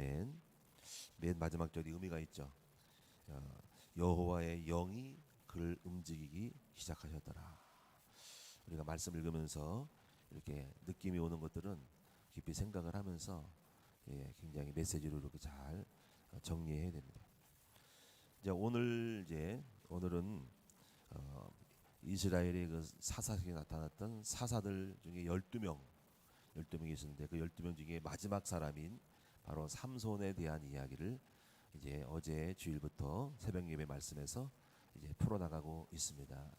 아멘. 맨 마지막 절이 의미가 있죠. 어, 여호와의 영이 그를 움직이기 시작하셨더라. 우리가 말씀 읽으면서 이렇게 느낌이 오는 것들은 깊이 생각을 하면서 예, 굉장히 메시지로 이렇게 잘 정리해야 됩니다. 이제 오늘 이제 오늘은 어, 이스라엘의 그 사사기에 나타났던 사사들 중에 12명 12명이 있었는데 그 12명 중에 마지막 사람인 바로 삼손에 대한 이야기를 이제 어제 주일부터 새벽 예배 말씀에서 이제 풀어 나가고 있습니다.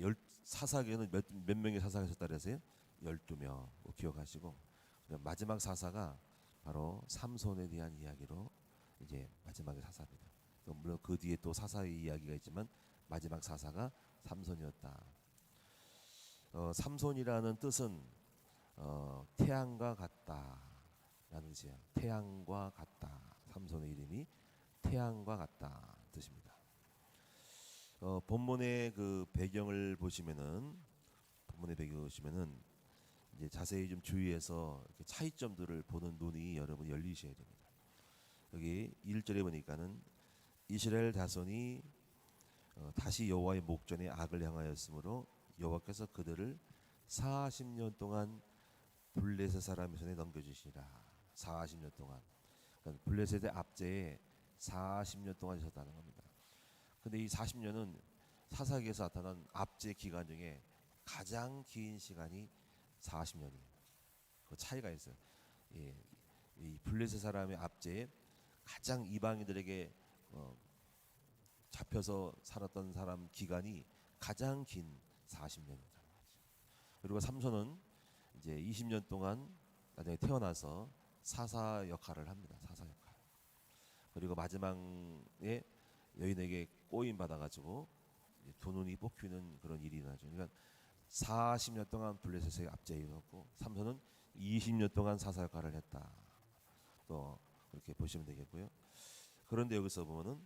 열 사사기에는 몇, 몇 명의 사사가 있었다 그래서요? 12명 뭐 기억하시고 마지막 사사가 바로 삼손에 대한 이야기로 이제 마지막의 사사입니다. 또 물론 그 뒤에 또 사사의 이야기가 있지만 마지막 사사가 삼손이었다. 어, 삼손이라는 뜻은 어, 태양과 같다 라는 뜻이에요. 태양과 같다. 삼손의 이름이 태양과 같다 뜻입니다. 어, 본문의 그 배경을 보시면은 본문의 배경 보시면은 이제 자세히 좀 주의해서 차이점들을 보는 눈이 여러분 열리셔야 됩니다. 여기 1절에 보니까는 이스라엘 자손이 어, 다시 여호와의 목전에 악을 향하였으므로 여호와께서 그들을 40년 동안 블레셋 사람의 손에 넘겨주시라. 40년 동안. 그러니까 블레셋의 압제에 40년 동안 있었다는 겁니다. 근데 이 40년은 사사기에서 나타난 압제 기간 중에 가장 긴 시간이 40년이에요. 그 차이가 있어요. 예, 이 블레셋 사람의 압제에 가장 이방인들에게 어, 잡혀서 살았던 사람 기간이 가장 긴 40년이다. 그리고 삼손은 이제 20년 동안 나중에 태어나서 사사 역할을 합니다. 사사 역할. 그리고 마지막에 여인에게 꼬임 받아가지고 두 눈이 뽑히는 그런 일이 나죠. 그러니까 40년 동안 블레셋의 압제에 있었고 삼손은 20년 동안 사사 역할을 했다. 또 그렇게 보시면 되겠고요. 그런데 여기서 보면은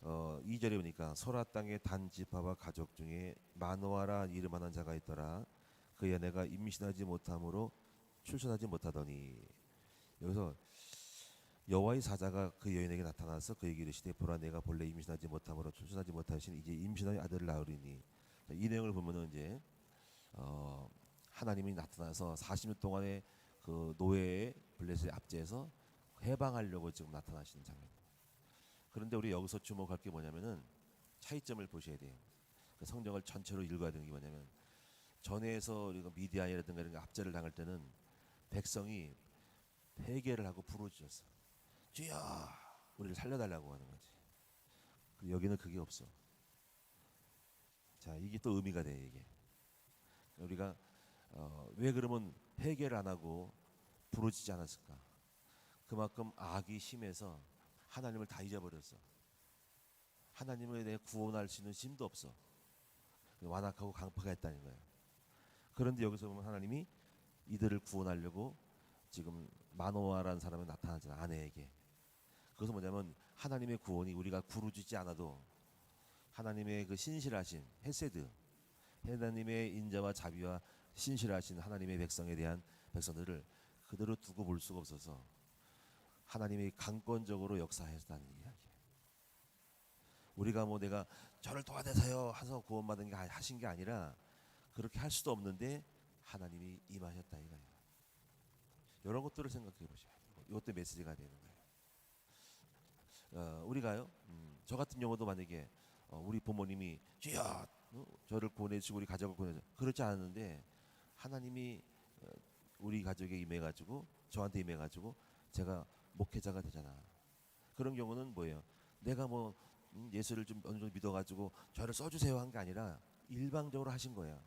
어, 2절에 보니까 소라 땅의 단지파와 가족 중에 마노아라 이름하는 자가 있더라. 그의 아내가 임신하지 못함으로 출산하지 못하더니 여기서 여호와의 사자가 그 여인에게 나타나서 그에게 이르시되 보라 내가 본래 임신하지 못함으로 출산하지 못하신 이제 임신하여 아들을 낳으리니 자, 이 내용을 보면은 이제 어, 하나님이 나타나서 40년 동안의 그 노예의 블레셋의 압제에서 해방하려고 지금 나타나시는 장면. 그런데 우리 여기서 주목할 게 뭐냐면은 차이점을 보셔야 돼요. 그 성경을 전체로 읽어야 되는 게 뭐냐면 전에서 우리가 미디안이라든가 이런 게 압제를 당할 때는 백성이 회개를 하고 부르짖었어. 주여, 우리를 살려달라고 하는 거지. 근데 여기는 그게 없어. 자, 이게 또 의미가 돼 이게. 우리가 어, 왜 그러면 회개를 안 하고 부르짖지 않았을까? 그만큼 악이 심해서 하나님을 다 잊어버렸어. 하나님에 대해 구원할 수 있는 힘도 없어. 완악하고 강팍가 했다는 거예요. 그런데 여기서 보면 하나님이 이들을 구원하려고 지금 마노아라는 사람이 나타나잖아 아내에게. 그것은 뭐냐면 하나님의 구원이 우리가 부르짖지 않아도 하나님의 그 신실하신 헤세드 하나님의 인자와 자비와 신실하신 하나님의 백성에 대한 백성들을 그대로 두고 볼 수가 없어서 하나님이 강권적으로 역사했다는 이야기예요. 우리가 뭐 내가 저를 도와내세요 해서 구원받은 게 하신 게 아니라 그렇게 할 수도 없는데 하나님이 임하셨다 이거예요. 이런 것들을 생각해 보셔야 돼요. 이것도 메시지가 되는 거예요. 어, 우리가요, 음, 저 같은 경우도 만약에 어, 우리 부모님이 주여 어, 저를 구원해주고 우리 가족을 구원해줘 그렇지 않은데 하나님이 어, 우리 가족에 임해가지고 저한테 임해가지고 제가 목회자가 되잖아. 그런 경우는 뭐예요? 내가 뭐 음, 예수를 좀 어느 정도 믿어가지고 저를 써주세요 한 게 아니라 일방적으로 하신 거예요.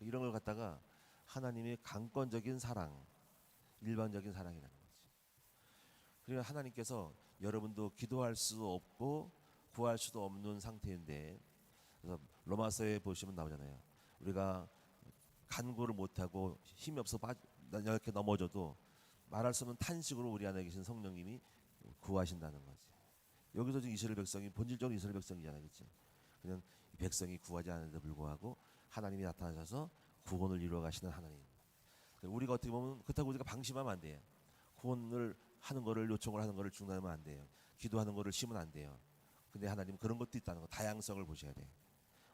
이런 걸 갖다가 하나님의 강권적인 사랑, 일방적인 사랑이라는 거지. 그러니까 하나님께서 여러분도 기도할 수 없고 구할 수도 없는 상태인데 그래서 로마서에 보시면 나오잖아요. 우리가 간구를 못하고 힘이 없어 빠 이렇게 넘어져도 말할 수 없는 탄식으로 우리 안에 계신 성령님이 구하신다는 거지. 여기서 지금 이스라엘 백성이 본질적으로 이스라엘 백성이잖아요, 그렇지? 그냥 이 백성이 구하지 않는데도 불구하고 하나님이 나타나셔서 구원을 이루어 가시는 하나님. 우리가 어떻게 보면 그렇다고 우리가 방심하면 안 돼요. 구원을 하는 거를 요청을 하는 거를 중단하면 안 돼요. 기도하는 거를 쉬면 안 돼요. 근데 하나님 그런 것도 있다는 거 다양성을 보셔야 돼.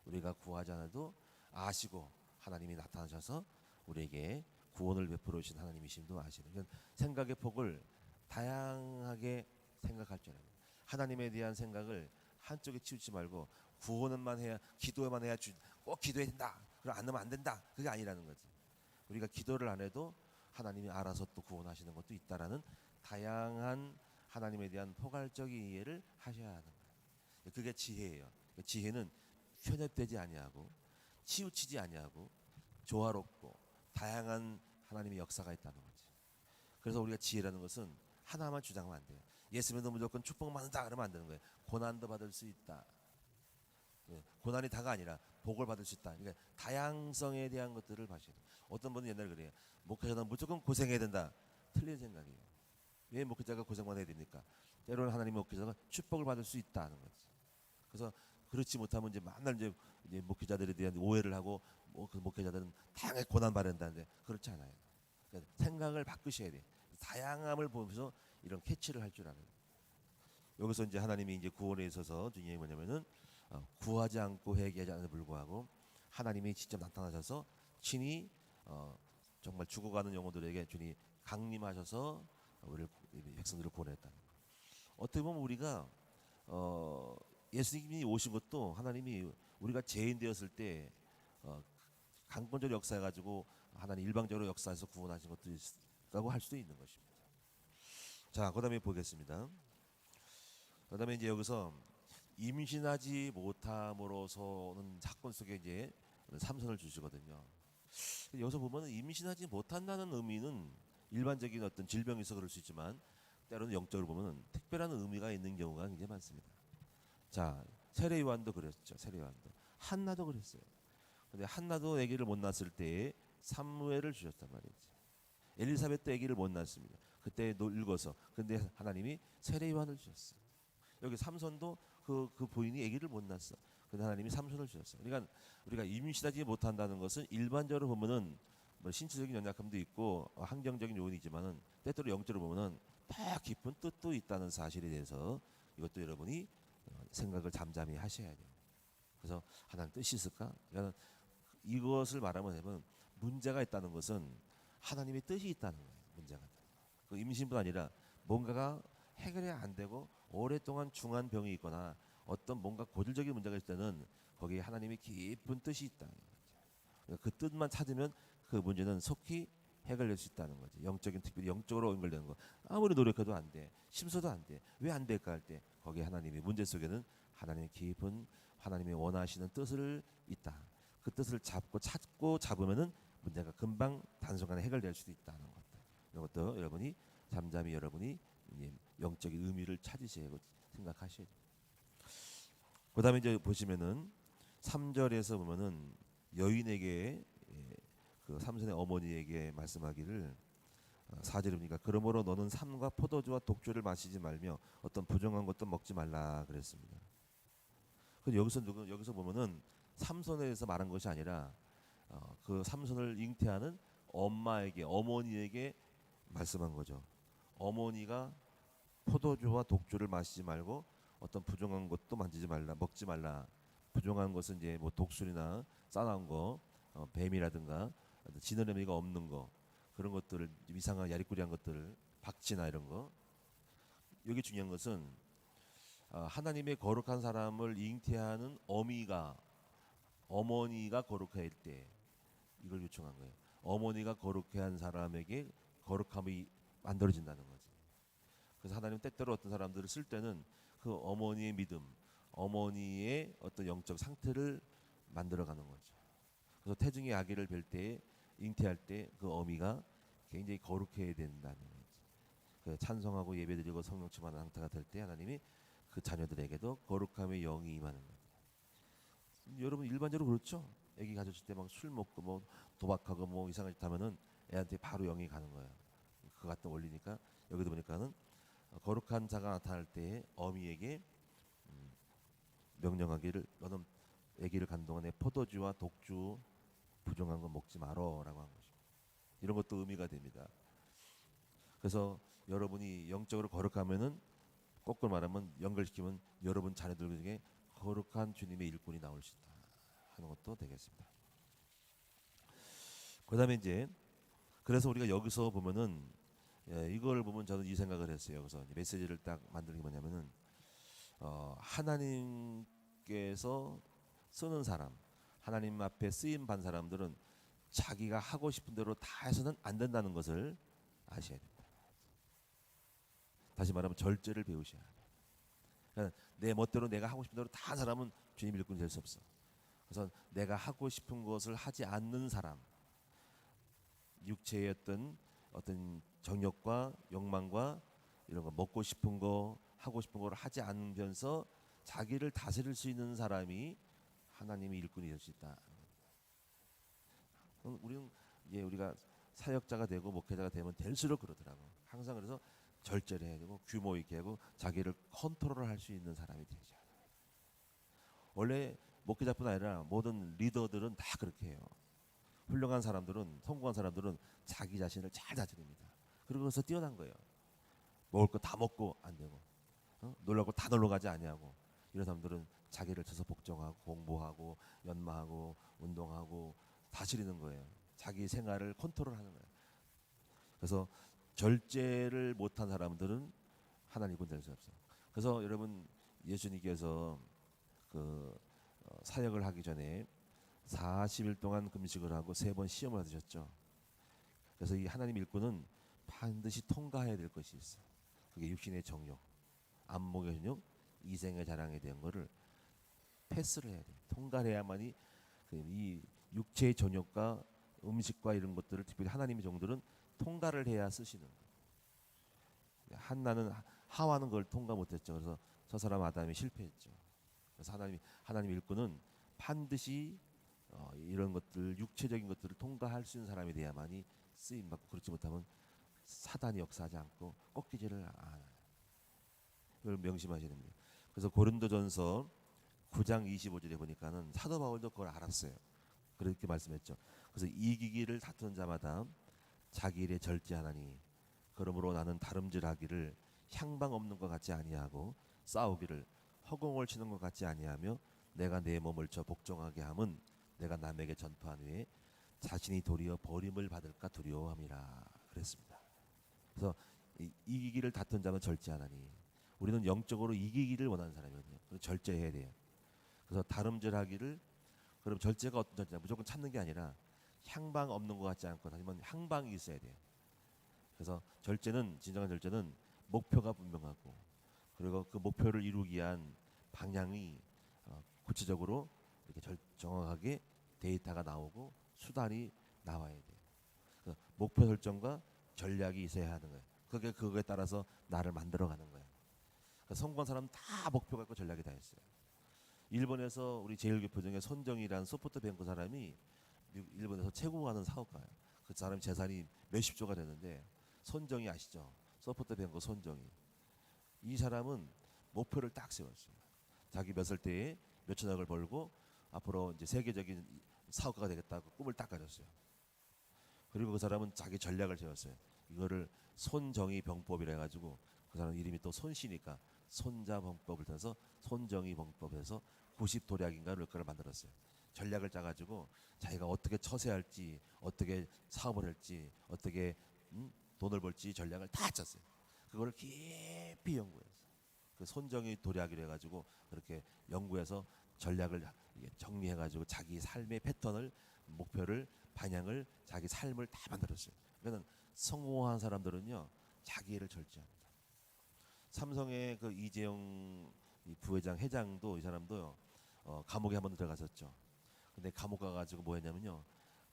우리가 구하지 않아도 아시고 하나님이 나타나셔서 우리에게 구원을 베풀어 주신 하나님이심도 아시는. 그러니까 생각의 폭을 다양하게 생각할 줄 알아요. 하나님에 대한 생각을 한쪽에 치우지 말고 구원만 해야 기도만 해야 주, 꼭 기도해야 된다. 그럼 안 넣으면 안 된다. 그게 아니라는 거지. 우리가 기도를 안 해도 하나님이 알아서 또 구원하시는 것도 있다라는 다양한 하나님에 대한 포괄적인 이해를 하셔야 하는 거예요. 그게 지혜예요. 그 지혜는 편협되지 아니하고 치우치지 아니하고 조화롭고 다양한 하나님의 역사가 있다는 거지. 그래서 우리가 지혜라는 것은 하나만 주장하면 안 돼요. 예수 믿으면 무조건 축복만 한다 그러면 안 되는 거예요. 고난도 받을 수 있다. 예, 고난이 다가 아니라 복을 받을 수 있다. 그러니까 다양성에 대한 것들을 봐셔야 돼요. 어떤 분은 옛날에 그래요. 목회자는 무조건 고생해야 된다. 틀린 생각이에요. 왜 목회자가 고생만 해야 됩니까? 때로는 하나님 목회자가 축복을 받을 수 있다는 거지. 그래서 그렇지 못하면 이제 맨날 이제, 이제 목회자들에 대한 오해를 하고 뭐 그 목회자들은 다양하게 고난 받는다는데 그렇지 않아요. 그러니까 생각을 바꾸셔야 돼. 다양함을 보면서 이런 캐치를 할 줄 알아요. 여기서 이제 하나님이 이제 구원에 있어서 중요한 게 뭐냐면은 어, 구하지 않고 회개하지 않음에 불구하고 하나님이 직접 나타나셔서 친히 어, 정말 죽어가는 영혼들에게 주님 강림하셔서 우리를 백성들을 구원했다. 어떻게 보면 우리가 어, 예수님이 오신 것도 하나님이 우리가 죄인 되었을 때 어, 강권적 역사해 가지고 하나님 일방적으로 역사해서 구원하신 것도 있다고 할 수도 있는 것입니다. 자, 그다음에 보겠습니다. 그다음에 이제 여기서 임신하지 못함으로서는 사건 속에 이제 삼선을 주시거든요. 여기서 보면 임신하지 못한다는 의미는 일반적인 어떤 있어 그럴 수 있지만 때로는 영적으로 보면 특별한 의미가 있는 경우가 굉장히 많습니다. 자, 세례 요한도 그랬죠. 세례 요한도 한나도 그랬어요. 근데 한나도 아기를 못 낳았을 때 사무엘을 주셨단 말이지. 엘리사벳도 아기를 못 낳았습니다. 그때 늙어서 근데 하나님이 세례 요한을 주셨어요. 여기 삼손도 그, 그 부인이 아기를 못 낳았어. 근데 하나님이 삼손을 주셨어요. 그러니까 우리가 임신하지 못한다는 것은 일반적으로 보면은 뭐 신체적인 연약함도 있고 어, 환경적인 요인이지만은 때때로 영적으로 보면은 더 깊은 뜻도 있다는 사실에 대해서 이것도 여러분이 어, 생각을 잠잠히 하셔야 돼요. 그래서 하나님 뜻이 있을까? 그러니까 이것을 말하면 문제가 있다는 것은 하나님의 뜻이 있다는 거예요. 문제가. 그 임신뿐 아니라 뭔가가 해결이 안 되고 오랫동안 중한 병이 있거나 어떤 뭔가 고질적인 문제가 있을 때는 거기에 하나님의 깊은 뜻이 있다. 그러니까 그 뜻만 찾으면 그 문제는 속히 해결될 수 있다는 거지. 영적인 특별히 영적으로 연결되는 거. 아무리 노력해도 안 돼. 심서도 안 돼. 왜 안 될까 할 때 거기에 하나님의 문제 속에는 하나님의 깊은 하나님의 원하시는 뜻을 있다. 그 뜻을 잡고 찾고 잡으면은 문제가 금방 단순간에 해결될 수도 있다는 것들. 이런 것도 여러분이 잠잠히 여러분이 영적인 의미를 찾으셔야 생각하셔야 돼요. 그 다음에 이제 보시면은 3절에서 보면은 여인에게 예, 그 삼손의 어머니에게 말씀하기를 4절입니까? 그러므로 너는 삼과 포도주와 독주를 마시지 말며 어떤 부정한 것도 먹지 말라 그랬습니다. 근데 여기서 누구 여기서 보면은 삼손에 대해서 말한 것이 아니라 어, 그 삼손을 잉태하는 엄마에게 어머니에게 말씀한 거죠. 어머니가 포도주와 독주를 마시지 말고 어떤 부정한 것도 만지지 말라, 먹지 말라. 부정한 것은 이제 뭐 독술이나 싸나운 거, 어, 뱀이라든가 지느러미가 없는 거 그런 것들을 이상한 야리꾸리한 것들을 박쥐나 이런 거. 여기 중요한 것은 어, 하나님의 거룩한 사람을 잉태하는 어미가 어머니가 거룩할 때 이걸 요청한 거예요. 어머니가 거룩해 한 사람에게 거룩함이 만들어진다는 거지. 그래서 하나님 때때로 어떤 사람들을 쓸 때는 그 어머니의 믿음, 어머니의 어떤 영적 상태를 만들어가는 거죠. 그래서 태중의 아기를 뵐 때, 잉태할 때 그 어미가 굉장히 거룩해야 된다는 거죠. 그 찬송하고 예배드리고 성령 충만한 상태가 될 때 하나님이 그 자녀들에게도 거룩함의 영이 임하는 거예요. 여러분 일반적으로 그렇죠? 아기 가졌을 때 막 술 먹고 뭐 도박하고 뭐 이상한 짓 하면은 애한테 바로 영이 가는 거예요. 그 같은 원리니까 여기도 보니까는 거룩한 자가 나타날 때 어미에게 음, 명령하기를 너는 아기를 간 동안에 포도주와 독주 부정한 거 먹지 말어라고 한 것입니다. 이런 것도 의미가 됩니다. 그래서 여러분이 영적으로 거룩하면은 거꾸로 말하면 연결시키면 여러분 자녀들 중에 거룩한 주님의 일꾼이 나올 수 있다 하는 것도 되겠습니다. 그다음에 이제 그래서 우리가 여기서 보면은 예, 이걸 보면 저는 이 생각을 했어요. 그래서 메시지를 딱 만드는 게 뭐냐면은 어, 하나님께서 쓰는 사람, 하나님 앞에 쓰임 받은 사람들은 자기가 하고 싶은 대로 다 해서는 안 된다는 것을 아셔야 됩니다. 다시 말하면 절제를 배우셔야 해요. 그러니까 내 멋대로 내가 하고 싶은 대로 다 사람은 주님 일꾼이 될 수 없어. 그래서 내가 하고 싶은 것을 하지 않는 사람, 육체의 어떤 어떤 정욕과 욕망과 이런 거 먹고 싶은 거 하고 싶은 걸 하지 않으면서 자기를 다스릴 수 있는 사람이 하나님의 일꾼이 될 수 있다. 그럼 우리는 예 우리가 사역자가 되고 목회자가 되면 될수록 그러더라고. 항상 그래서 절제를 해야 되고 규모 있게 하고 자기를 컨트롤할 수 있는 사람이 되죠. 원래 목회자뿐 아니라 모든 리더들은 다 그렇게 해요. 훌륭한 사람들은 성공한 사람들은 자기 자신을 잘 다스립니다. 그리고 그래서 뛰어난 거예요. 먹을 거 다 먹고 안 되고 어? 놀러 가고 다 놀러 가지 아니하고 이런 사람들은 자기를 쳐서 복종하고 공부하고 연마하고 운동하고 다스리는 거예요. 자기 생활을 컨트롤하는 거예요. 그래서 절제를 못한 사람들은 하나님은 될수 없어요. 그래서 여러분 예수님께서 그 어, 사역을 하기 전에 40일 동안 금식을 하고 세 번 시험을 받으셨죠. 그래서 이 하나님 일꾼은 반드시 통과해야 될 것이 있어. 그게 육신의 정욕, 안목의 정욕, 이생의 자랑에 대한 거를 패스를 해야 돼. 통과를 해야만이 그이 육체의 정욕과 음식과 이런 것들을 특별히 하나님의 종들은 통과를 해야 쓰시는 거예요. 한나는 하와는 그걸 통과 못했죠. 그래서 저 사람 아담이 실패했죠. 그래서 하나님 하나님 일꾼은 반드시 어, 이런 것들 육체적인 것들을 통과할 수 있는 사람이 돼야만이 쓰임 받고 그렇지 못하면 사단이 역사하지 않고 꺾이지를 않아요. 이걸 명심하셔야 됩니다. 그래서 고린도전서 9장 25절에 보니까는 사도 바울도 그걸 알았어요. 그렇게 말씀했죠. 그래서 이기기를 다투는 자마다 자기 일에 절제하나니 그러므로 나는 다름질하기를 향방 없는 것 같지 아니하고 싸우기를 허공을 치는 것 같지 아니하며 내가 내 몸을 쳐 복종하게 함은 내가 남에게 전파한 후에 자신이 도리어 버림을 받을까 두려워함이라 그랬습니다. 그래서 이- 이기기를 다툰 자는 절제하나니 우리는 영적으로 이기기를 원하는 사람이거든요. 그래서 절제해야 돼요. 그래서 다름질하기를 그럼 절제가 어떤 절제냐 무조건 참는 게 아니라 향방 없는 것 같지 않고 하지만 향방이 있어야 돼요. 그래서 절제는 진정한 절제는 목표가 분명하고 그리고 그 목표를 이루기 위한 방향이 어, 구체적으로 이렇게 절, 정확하게 데이터가 나오고 수단이 나와야 돼요. 그래서 목표 설정과 전략이 있어야 하는 거예요. 그게 그거에 따라서 나를 만들어가는 거예요. 그러니까 성공한 사람 다 목표가 있고 전략이 다 있어요. 일본에서 우리 제일교포 중에 손정이라는 소프트 뱅크 사람이 미국- 일본에서 최고 하는 사업가예요. 그 사람 재산이 몇십 조가 되는데 손정이 아시죠? 소프트 뱅크 손정이. 이 사람은 목표를 딱 세웠어요. 자기 몇 살 때에 몇 천억을 벌고 앞으로 이제 세계적인 사업가가 되겠다고 꿈을 딱 가졌어요. 그리고 그 사람은 자기 전략을 세웠어요. 이거를 손정의 병법이라 해가지고 그 사람 이름이 또 손씨니까 손자 병법을 통해서 손정의 병법에서 90 도략인가를 그걸 만들었어요. 전략을 짜가지고 자기가 어떻게 처세할지, 어떻게 사업을 할지, 어떻게 음, 돈을 벌지 전략을 다 짰어요. 그거를 깊이 연구했어요. 그 손정의 도략이라 해가지고 그렇게 연구해서 전략을 정리해가지고 자기 삶의 패턴을 목표를 방향을 자기 삶을 다 만들었어요. 그러니까 성공한 사람들은요 자기 일을 절제합니다. 삼성의 그 이재용 이 부회장 회장도 이 사람도요 어, 감옥에 한 번 들어갔었죠. 근데 감옥 가가지고 뭐 했냐면요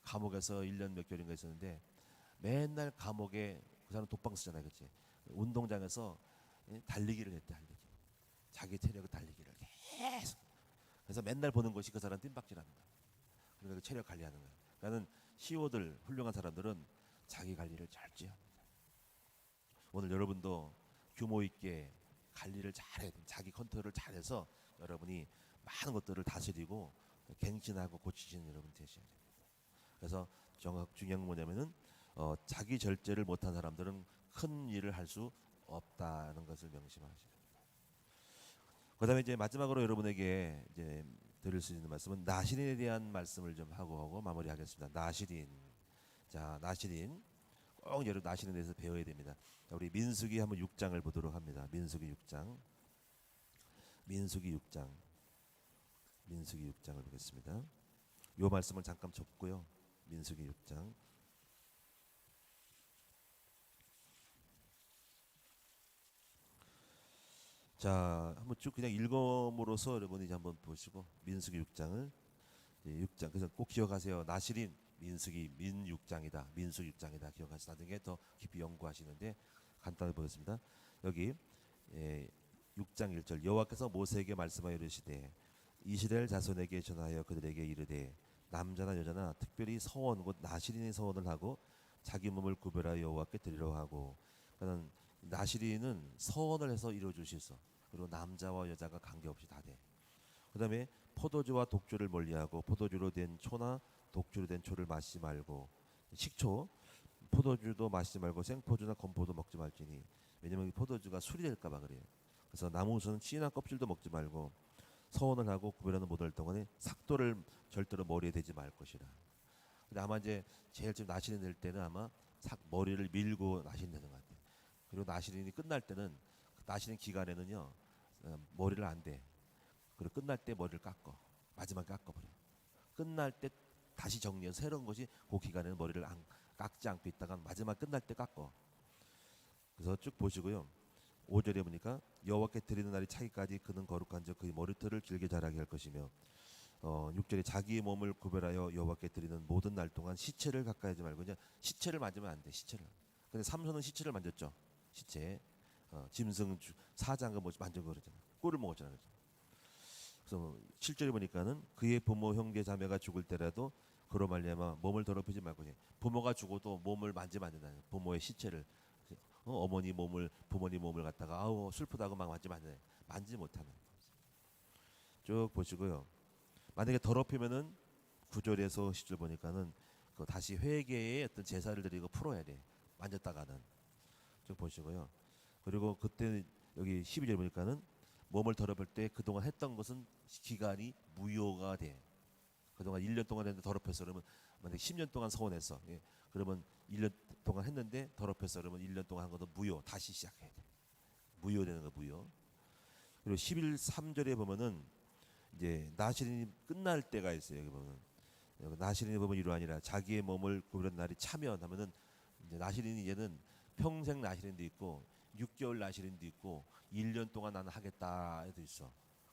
감옥에서 1년 몇 개월인가 있었는데 맨날 감옥에 그 사람 독방 쓰잖아요, 그렇지? 운동장에서 예, 달리기를 했대, 달리기. 자기 체력을 달리기를 계속. 그래서 맨날 보는 것이 그 사람 뜀박질합니다. 그러니까 그 체력 관리하는 거예요. 나는 CEO들 훌륭한 사람들은 자기 관리를 절제합니다. 오늘 여러분도 규모 있게 관리를 잘해, 자기 컨트롤을 잘해서 여러분이 많은 것들을 다스리고 갱신하고 고치시는 여러분 되셔야 됩니다. 그래서 정확 중요한 건 뭐냐면은 어, 자기 절제를 못한 사람들은 큰 일을 할 수 없다는 것을 됩니다. 그다음에 이제 마지막으로 여러분에게 이제 드릴 수 있는 말씀은 나시린에 대한 말씀을 좀 하고 하고 마무리하겠습니다. 나시린. 자, 나시린. 꼭 여러분 나시린에 대해서 배워야 됩니다. 자, 우리 민수기 한번 6장을 보도록 합니다. 민수기 6장. 민수기 6장. 민수기 6장을 보겠습니다. 요 말씀을 잠깐 접고요. 민수기 6장. 자, 한번 쭉 그냥 읽음으로써 여러분이 이제 한번 보시고 민수기 6장을 6장 그래서 꼭 기억하세요. 나시린 민수기 민 6장이다. 민수 6장이다. 기억하시고 나중에 더 깊이 연구하시는데 간단히 보겠습니다. 여기 예, 6장 1절 여호와께서 모세에게 말씀하여 이르시되 이스라엘 자손에게 전하여 그들에게 이르되 남자나 여자나 특별히 서원 곧 나시린의 서원을 하고 자기 몸을 구별하여 여호와께 드리려 하고 그는 나시린은 서원을 해서 이루어 주실 수 그리고 남자와 여자가 관계없이 다 돼. 그 다음에 포도주와 독주를 멀리하고 포도주로 된 초나 독주로 된 초를 마시지 말고 식초 포도주도 마시지 말고 생포주나 건포도 먹지 말지니 왜냐면 이 포도주가 술이 될까 봐 그래요. 그래서 나무우스는 씨나 껍질도 먹지 말고 서원을 하고 구별하는 못할 동안에 삭도를 절대로 머리에 대지 말 것이라. 근데 아마 이제 제일 좀 나시린 될 때는 아마 삭 머리를 밀고 나시린 되는 것 같아요. 그리고 나시린이 끝날 때는 그 나시린 기간에는요 어, 머리를 안 대. 그리고 끝날 때 머리를 깎어. 마지막에 깎아버려. 끝날 때 다시 정리해서 새로운 것이 그 기간에는 머리를 안, 깎지 않고 있다가 마지막 끝날 때 깎어. 그래서 쭉 보시고요. 5절에 보니까 여호와께 드리는 날이 차기까지 그는 거룩한 즉 그의 머리털을 길게 자라게 할 것이며 어, 6절에 자기의 몸을 구별하여 여호와께 드리는 모든 날 동안 시체를 가까이 하지 말고 그냥 시체를 만지면 안 돼. 시체를. 근데 삼손은 시체를 만졌죠. 시체. 어, 짐승 주- 사장과 뭐 만진 거 그러잖아. 꿀을 먹었잖아. 그죠? 그래서 7절에 보니까는 그의 부모 형제 자매가 죽을 때라도 그로 말미암아 몸을 더럽히지 말고 부모가 죽어도 몸을 만지면 안 된다. 부모의 시체를 어, 어머니 몸을 부모님 몸을 갖다가 아우 슬프다고 막 만지면 안 돼. 만지지 못하면 쭉 보시고요. 만약에 더럽히면은 9절에서 10절 보니까는 그 다시 회개의 어떤 제사를 드리고 풀어야 돼. 만졌다가는 쭉 보시고요. 그리고 그때 여기 12절 보니까는 몸을 더럽힐 때 그동안 했던 것은 기간이 무효가 돼. 그동안 1년 동안 했는데 더럽혔어. 그러면 만약에 10년 동안 서원했어. 예. 그러면 1년 동안 했는데 더럽혔어. 그러면 1년 동안 한 것도 무효. 다시 시작해야 돼. 무효되는 거 무효. 그리고 11, 3절에 보면은 이제 나시린이 끝날 때가 있어요. 여기 보면 나시린이 보면 이로 아니라 자기의 몸을 구별한 날이 차면 하면은 이제 나시린이 이제는 평생 나시린도 있고 6개월 나시린도 있고 1년 동안 나는 하겠다 해도 있어.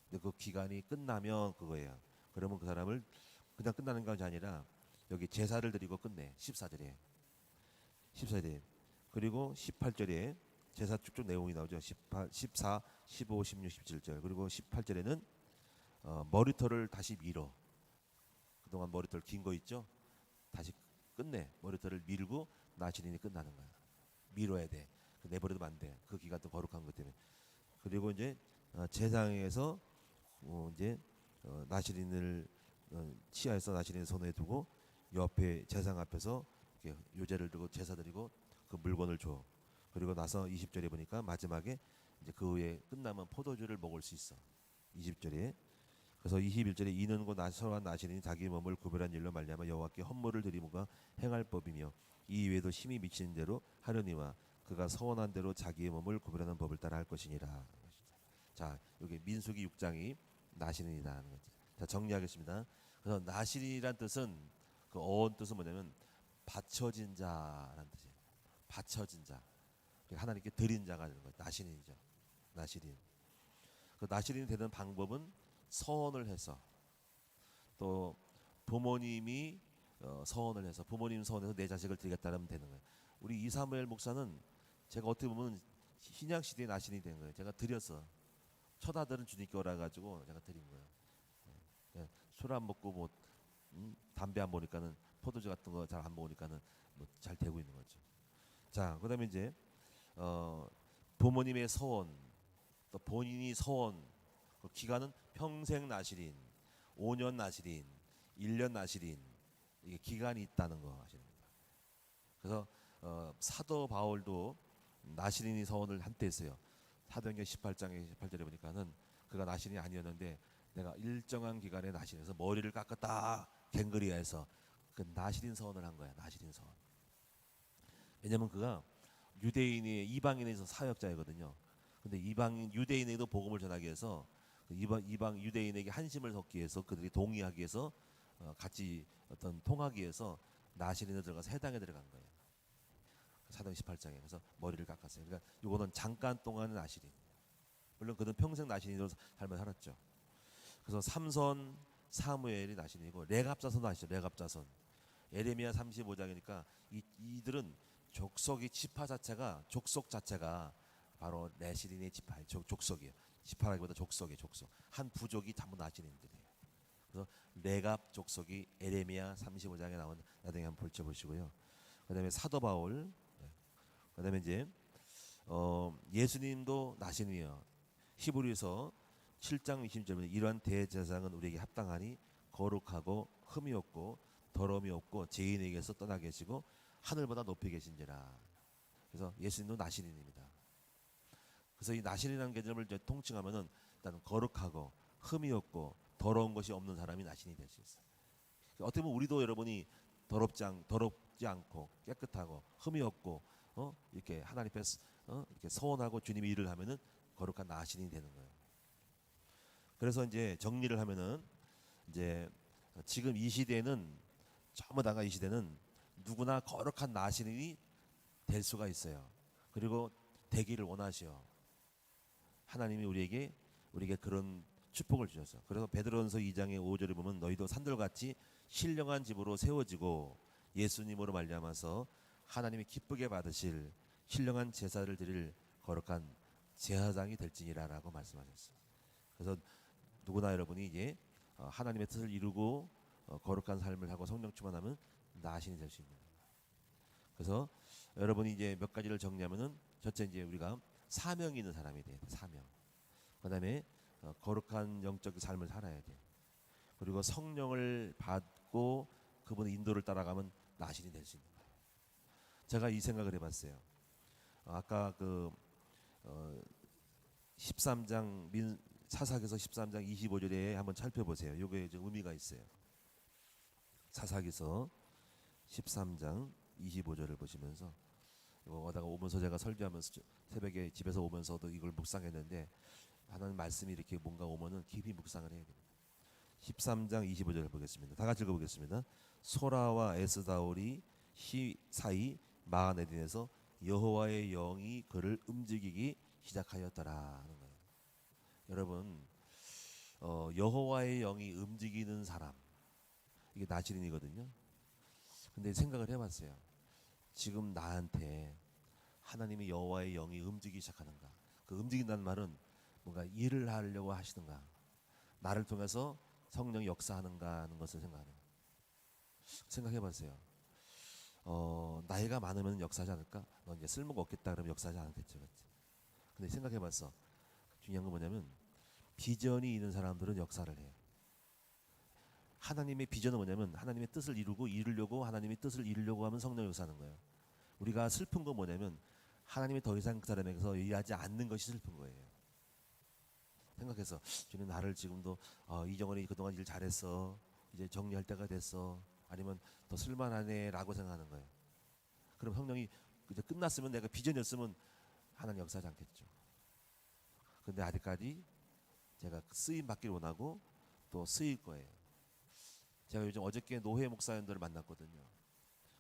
근데 그 기간이 끝나면 그거예요. 그러면 그 사람을 그냥 끝나는 것이 아니라 여기 제사를 드리고 끝내. 14절에. 14절에. 그리고 18절에 제사 쭉쭉 내용이 나오죠. 18, 14, 15, 16, 17절. 그리고 18절에는 어, 머리털을 다시 밀어. 그동안 머리털 긴 거 있죠? 다시 끝내. 머리털을 밀고 나시린이 끝나는 거야. 밀어야 돼. 그 내버려두면 안 돼. 그 기간도 거룩한 것 때문에. 그리고 이제 어, 제상에서 어, 이제 어, 나시린을 어, 치하에서 나시린을 손에 두고 옆에 제상 앞에서 이렇게 요제를 들고 제사 드리고 그 물건을 줘. 그리고 나서 20절에 보니까 마지막에 이제 그 후에 끝나면 포도주를 먹을 수 있어. 20절에 그래서 21절에 이는 곧 나서와 나시린이 자기 몸을 구별한 일로 말미암아 여호와께 헌물을 드리무가 행할 법이며 이 외에도 힘이 미치는 대로 하려니와 그가 서원한 대로 자기의 몸을 구별하는 법을 따라 할 것이니라. 자 여기 민수기 6장이 나시린이다 하는 거죠. 자 정리하겠습니다. 그래서 나시린이란 뜻은 그 어원 뜻은 뭐냐면 바쳐진 자라는 뜻이에요. 바쳐진 자. 하나님께 드린 자가 되는 거예요. 나시린이죠. 나시린. 그 나시린이 되는 방법은 서원을 해서 또 부모님이 어, 서원을 해서 부모님 서원해서 내 자식을 드리겠다면 되는 거예요. 우리 이사무엘 목사는 제가 어떻게 보면 신약 시대의 나신이 된 거예요. 제가. 첫 아들은 주님께 오라 가지고 제가 드린 거예요. 예, 술안 먹고 뭐 음, 담배 안 먹으니까는 포도주 같은 거 잘 안 먹으니까는 뭐 잘 되고 있는 거죠. 자, 그다음에 이제 어, 부모님의 서원, 또 본인이 서원, 그 기간은 평생 나시린, 5년 나시린, 1년 나시린 이게 기간이 있다는 거 아시는 겁니다. 그래서 어, 사도 바울도 나시린이 서원을 한때 했어요. 사도행전 18장에 18절에 보니까는 그가 나신이 아니었는데 내가 일정한 기간에 나신에서 머리를 깎았다 갱그리아에서 그 나시린 서원을 한 거야. 나시린 서원. 왜냐면 그가 유대인이 이방인에서 사역자이거든요. 근데 이방인 유대인에게도 복음을 전하기 위해서 그 이방 이방 유대인에게 한심을 섞기 위해서 그들이 동의하기 위해서 어, 같이 어떤 통하기 위해서 나시린에 들어가서 해당에 들어간 거예요. 사도행 18장에 그래서 머리를 깎았어요. 그러니까 이거는 잠깐 동안의 나시린. 물론 그는 평생 나시린으로 삶을 살았죠. 그래서 삼선 사무엘이 나시린이고 레갑자손 아시죠? 레갑자손. 에레미야 35장이니까 이 이들은 족속이 지파 자체가 족속 자체가 바로 레시린의 지파 족, 족속이에요. 지파라기보다 족속이에요. 족속. 한 부족이 전부 나시린들이에요. 그래서 레갑 족속이 에레미야 35장에 나온 나중에 한번 볼쳐보시고요. 그 다음에 사도 바울, 네. 그다음에 이제 어, 예수님도 나신이에요. 히브리서 7장 20절에 이러한 대제사장은 우리에게 합당하니 거룩하고 흠이 없고 더러움이 없고 죄인에게서 떠나 계시고 하늘보다 높이 계신지라. 그래서 예수님도 나신인입니다. 그래서 이 나신이라는 개념을 이제 통칭하면은 일단 거룩하고 흠이 없고 더러운 것이 없는 사람이 나신이 될 수 있어요. 어떻게 보면 우리도 여러분이 더럽지 않 더럽지 않고 깨끗하고 흠이 없고 어 이렇게 하나님 앞에 어 이렇게 서원하고 주님의 일을 하면은 거룩한 나신이 되는 거예요. 그래서 이제 정리를 하면은 이제 지금 이 시대는 전부 다가 이 시대는 누구나 거룩한 나신이 될 수가 있어요. 그리고 되기를 원하시오. 하나님이 우리에게 우리에게 그런 축복을 주셨어. 그래서 베드로전서 2장의 5절에 보면 너희도 산들같이 신령한 집으로 세워지고 예수님으로 말미암아서 하나님이 기쁘게 받으실 신령한 제사를 드릴 거룩한 제사장이 될지니라라고 말씀하셨어요. 그래서 누구나 여러분이 이제 어, 하나님의 뜻을 이루고 어, 거룩한 삶을 하고 성령 충만하면 나신이 될수 거예요. 그래서 여러분이 이제 몇 가지를 정리하면은 첫째 이제 우리가 사명이 있는 사람이 돼야 돼. 사명. 그다음에 어, 거룩한 영적 삶을 살아야 돼. 그리고 성령을 받고 그분의 인도를 따라가면 나신이 될 수 있는. 제가 이 생각을 해봤어요. 어, 아까 그 어, 13장 민 사사기서 13장 25절에 한번 살펴보세요. 요게 좀 의미가 있어요. 사사기서 13장 25절을 보시면서 이거 오다가 오면서 제가 설교하면서 저- 새벽에 집에서 오면서도 이걸 묵상했는데 하나님 말씀이 이렇게 뭔가 오면은 깊이 묵상을 해야 됩니다. 13장 25절을 보겠습니다. 다 같이 읽어보겠습니다. 소라와 에스다올이 시 사이 마하네딘에서 여호와의 영이 그를 움직이기 시작하였더라 하는 거예요. 여러분 어, 여호와의 영이 움직이는 사람 이게 나시린이거든요. 근데 생각을 해봤어요. 지금 나한테 하나님의 여호와의 영이 움직이기 시작하는가? 그 움직인다는 말은 뭔가 일을 하려고 하시는가? 나를 통해서 성령이 역사하는가 하는 것을 생각하는. 생각해봤어요. 어, 나이가 많으면 역사하지 않을까? 너 이제 쓸모가 없겠다 그러면 역사하지 않겠죠, 그렇지? 근데 생각해봤어. 중요한 건 뭐냐면 비전이 있는 사람들은 역사를 해요. 하나님의 비전은 뭐냐면 하나님의 뜻을 이루고 이루려고 하나님의 뜻을 이루려고 하면 성령 역사하는 거예요. 우리가 슬픈 건 뭐냐면 하나님이 더 이상 그 사람에게서 일하지 않는 것이 슬픈 거예요. 생각해서 주님 나를 지금도 어, 이정원이 그동안 일 잘했어 이제 정리할 때가 됐어 아니면 더 쓸만하네라고 생각하는 거예요. 그럼 성령이 이제 끝났으면 내가 비전이었으면 하나님 역사하지 않겠죠. 근데 아직까지 제가 쓰임 받기를 원하고 또 쓰일 거예요. 제가 요즘 어저께 노회 목사님들을 만났거든요.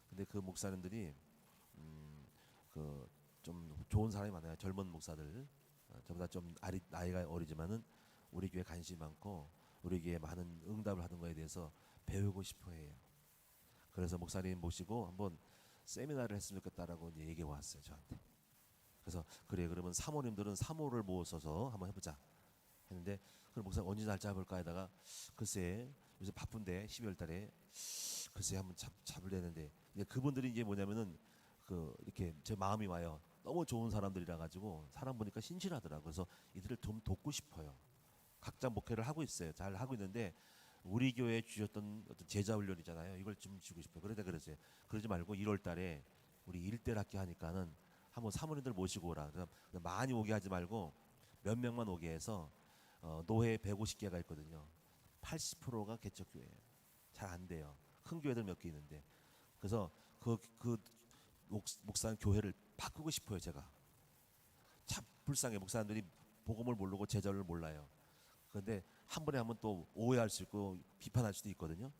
근데 그 목사님들이 음, 그좀 좋은 사람이 많아요. 젊은 목사들. 어, 저보다 좀 아리, 나이가 어리지만은 우리 교회 관심이 많고 우리 교회 많은 응답을 하는 거에 대해서 배우고 싶어 해요. 그래서 목사님 모시고 한번 세미나를 했으면 좋겠다라고 얘기해 왔어요, 저한테. 그래서 그래 그러면 사모님들은 사모를 모셔서 한번 해보자 했는데 그럼 목사 언제 날 잡을까 하다가 글쎄 요새 바쁜데 12월 달에 글쎄 한번 잡, 잡으려는데 이제 그분들이 이제 뭐냐면은 그 이렇게 제 마음이 와요. 너무 좋은 사람들이라 가지고 사람 보니까 신실하더라고. 그래서 이들을 좀 돕고 싶어요. 각자 목회를 하고 있어요. 잘 하고 있는데 우리 교회에 주셨던 어떤 제자 훈련이잖아요. 이걸 좀 주고 싶어요. 그러다 그랬어요. 그러지 말고 1월 달에 우리 일대 학기 하니까는 한번 사모님들 모시고 오라. 많이 오게 하지 말고 몇 명만 오게 해서 어, 노회 150개가 있거든요. 80%가 개척교회예요. 잘 안 돼요. 큰 교회들 몇 개 있는데 그래서 그, 그 목, 목사님 교회를 바꾸고 싶어요 제가. 참 불쌍해 목사님들이 복음을 모르고 제자를 몰라요. 그런데 한 번에 하면 또 오해할 수 있고 비판할 수도 있거든요.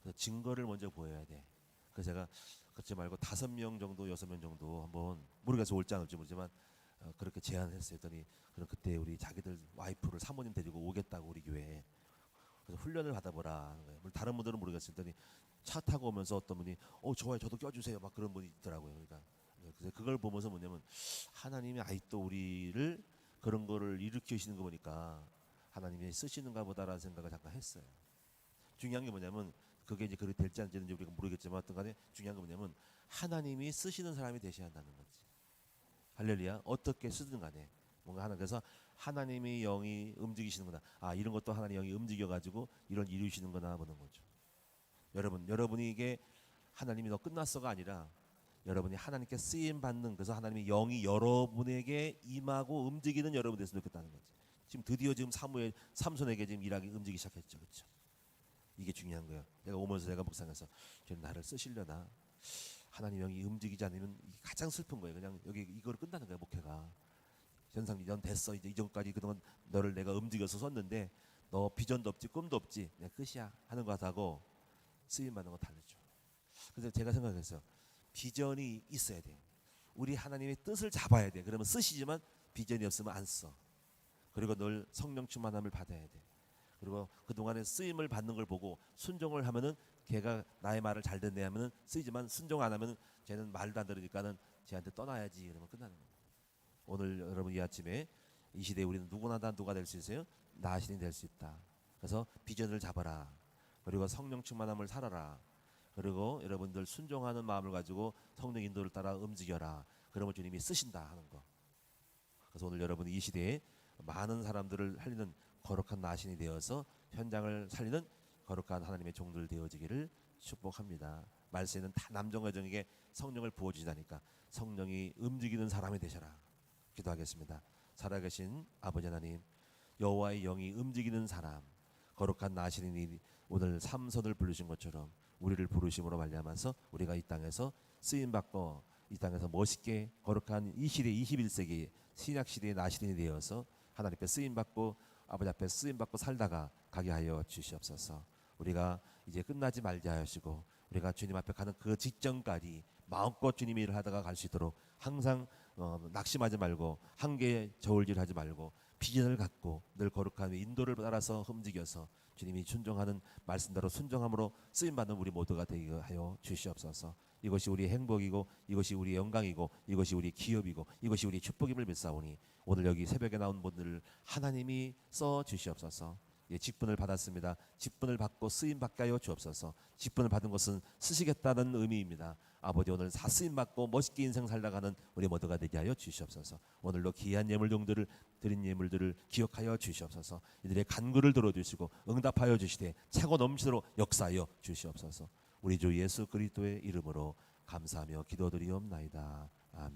그래서 증거를 먼저 보여야 돼. 그래서 제가 그렇지 말고 다섯 명 정도 여섯 명 정도 한번 모르겠어 올지 안 올지 모르지만 어, 그렇게 제안했어요. 했더니 그럼 그때 우리 자기들 와이프를 사모님 데리고 오겠다고 우리 교회에 그래서 훈련을 받아보라 하는 거예요. 다른 분들은 모르겠을 더니 차 타고 오면서 어떤 분이 어 좋아요 저도 껴주세요 막 그런 분이 있더라고요. 그러니까 그래서 그걸 보면서 뭐냐면 하나님이 아직도 우리를 그런 거를 일으키시는 거 보니까 하나님이 쓰시는가 보다라는 생각을 잠깐 했어요. 중요한 게 뭐냐면 그게 이제 그렇게 될지 안 될지 우리가 모르겠지만 어떤 간에 중요한 게 뭐냐면 하나님이 쓰시는 사람이 되셔야 한다는 거지. 할렐루야. 어떻게 쓰든 간에 뭔가 하나 그래서 하나님의 영이 움직이시는구나. 아 이런 것도 하나님의 영이 움직여 가지고 이런 이루시는구나 보는 거죠. 여러분 여러분이 이게 하나님이 너 끝났어가 아니라 여러분이 하나님께 쓰임 받는 그래서 하나님의 영이 여러분에게 임하고 움직이는 여러분 됐으면 좋겠다는 거지. 지금 드디어 지금 사무엘 삼손에게 지금 일하기 움직이기 시작했죠, 그렇죠? 이게 중요한 거예요. 내가 오면서 내가 묵상해서 저는 나를 쓰시려나 하나님 영이 움직이지 않으면 가장 슬픈 거예요. 그냥 여기 이걸 끝나는 거예요, 목회가. 현상 년 됐어 이제 이전까지 그동안 너를 내가 움직여서 썼는데 너 비전도 없지 꿈도 없지 내 끝이야 하는 거 같하고 쓰임 받는 거 다르죠. 그래서 제가 생각했어요. 비전이 있어야 돼. 우리 하나님의 뜻을 잡아야 돼. 그러면 쓰시지만 비전이 없으면 안 써. 그리고 늘 성령 충만함을 받아야 돼. 그리고 그 동안에 쓰임을 받는 걸 보고 순종을 하면은 걔가 나의 말을 잘 듣네 하면은 쓰이지만 순종 안 하면은 쟤는 말도 안 들으니까는 쟤한테 떠나야지 그러면 끝나는 거예요. 오늘 여러분 이 아침에 이 시대에 우리는 누구나 다 누가 될 수 있어요? 나신이 될 수 있다. 그래서 비전을 잡아라. 그리고 성령 충만함을 살아라. 그리고 여러분들 순종하는 마음을 가지고 성령 인도를 따라 움직여라. 그러면 주님이 쓰신다 하는 거. 그래서 오늘 여러분 이 시대에 많은 사람들을 살리는 거룩한 나신이 되어서 현장을 살리는 거룩한 하나님의 종들 되어지기를 축복합니다. 말세는 다 남정 여정에게 성령을 부어 주시다니까 성령이 움직이는 사람이 되셔라. 기도하겠습니다. 살아계신 아버지 하나님 여호와의 영이 움직이는 사람 거룩한 나신이 오늘 삼선을 부르신 것처럼 우리를 부르심으로 말미암아서 우리가 이 땅에서 쓰임 받고 이 땅에서 멋있게 거룩한 이 시대 21세기 신약 시대의 나신이 되어서 하나님께 쓰임 받고 아버지 앞에 쓰임 받고 살다가 가게 하여 주시옵소서. 우리가 이제 끝나지 말게 하시고 우리가 주님 앞에 가는 그 직전까지 마음껏 주님의 일을 하다가 갈 수 있도록 항상 어, 낙심하지 말고 한계에 저울질하지 말고 비전을 갖고 늘 거룩한 인도를 따라서 움직여서 주님이 순종하는 말씀대로 순종함으로 쓰임 받는 우리 모두가 되게 하여 주시옵소서. 이것이 우리의 행복이고 이것이 우리의 영광이고 이것이 우리의 기업이고 이것이 우리의 축복임을 믿사오니 오늘 여기 새벽에 나온 분들을 하나님이 써 주시옵소서. 예, 직분을 받았습니다. 직분을 받고 쓰임 받게 하여 주옵소서. 직분을 받은 것은 쓰시겠다는 의미입니다. 아버지 오늘 다 쓰임 받고 멋있게 인생 살다가는 우리 모두가 되게 하여 주시옵소서. 오늘도 귀한 예물종들을 드린 예물들을 기억하여 주시옵소서. 이들의 간구를 들어주시고 응답하여 주시되 차고 넘치도록 역사하여 주시옵소서. 우리 주 예수 그리스도의 이름으로 감사하며 기도드리옵나이다. 아멘.